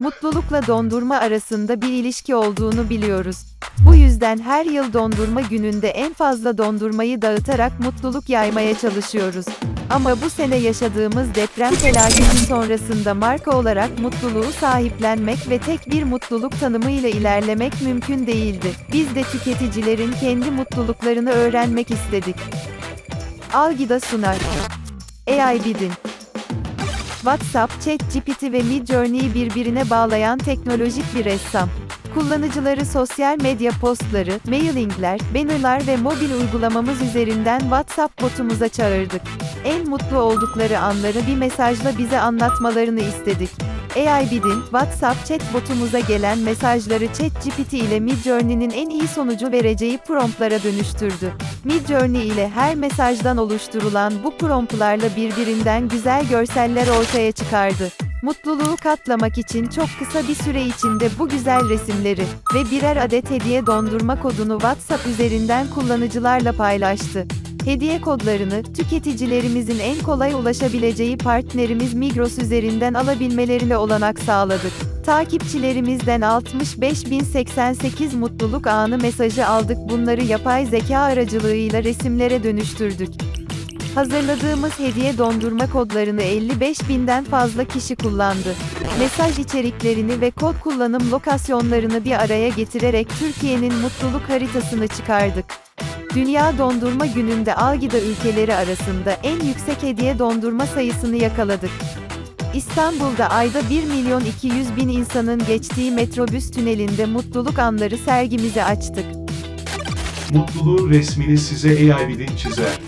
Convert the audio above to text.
Mutlulukla dondurma arasında bir ilişki olduğunu biliyoruz. Bu yüzden her yıl dondurma gününde en fazla dondurmayı dağıtarak mutluluk yaymaya çalışıyoruz. Ama bu sene yaşadığımız deprem felaketi sonrasında marka olarak mutluluğu sahiplenmek ve tek bir mutluluk tanımıyla ilerlemek mümkün değildi. Biz de tüketicilerin kendi mutluluklarını öğrenmek istedik. Algida sunar. AI Bidin WhatsApp, ChatGPT ve Midjourney'i birbirine bağlayan teknolojik bir ressam. Kullanıcıları sosyal medya postları, mailingler, bannerlar ve mobil uygulamamız üzerinden WhatsApp botumuza çağırdık. En mutlu oldukları anları bir mesajla bize anlatmalarını istedik. AIBid'in WhatsApp chatbotumuza gelen mesajları ChatGPT ile Midjourney'nin en iyi sonucu vereceği promptlara dönüştürdü. Midjourney ile her mesajdan oluşturulan bu promptlarla birbirinden güzel görseller ortaya çıkardı. Mutluluğu katlamak için çok kısa bir süre içinde bu güzel resimleri ve birer adet hediye dondurma kodunu WhatsApp üzerinden kullanıcılarla paylaştı. Hediye kodlarını, tüketicilerimizin en kolay ulaşabileceği partnerimiz Migros üzerinden alabilmelerine olanak sağladık. Takipçilerimizden 65.088 mutluluk anı mesajı aldık bunları yapay zeka aracılığıyla resimlere dönüştürdük. Hazırladığımız hediye dondurma kodlarını 55 binden fazla kişi kullandı. Mesaj içeriklerini ve kod kullanım lokasyonlarını bir araya getirerek Türkiye'nin mutluluk haritasını çıkardık. Dünya Dondurma Günü'nde Algida ülkeleri arasında en yüksek hediye dondurma sayısını yakaladık. İstanbul'da ayda 1 milyon 200 bin insanın geçtiği metrobüs tünelinde mutluluk anları sergimizi açtık. Mutluluğun resmini size AIBid'in çizer.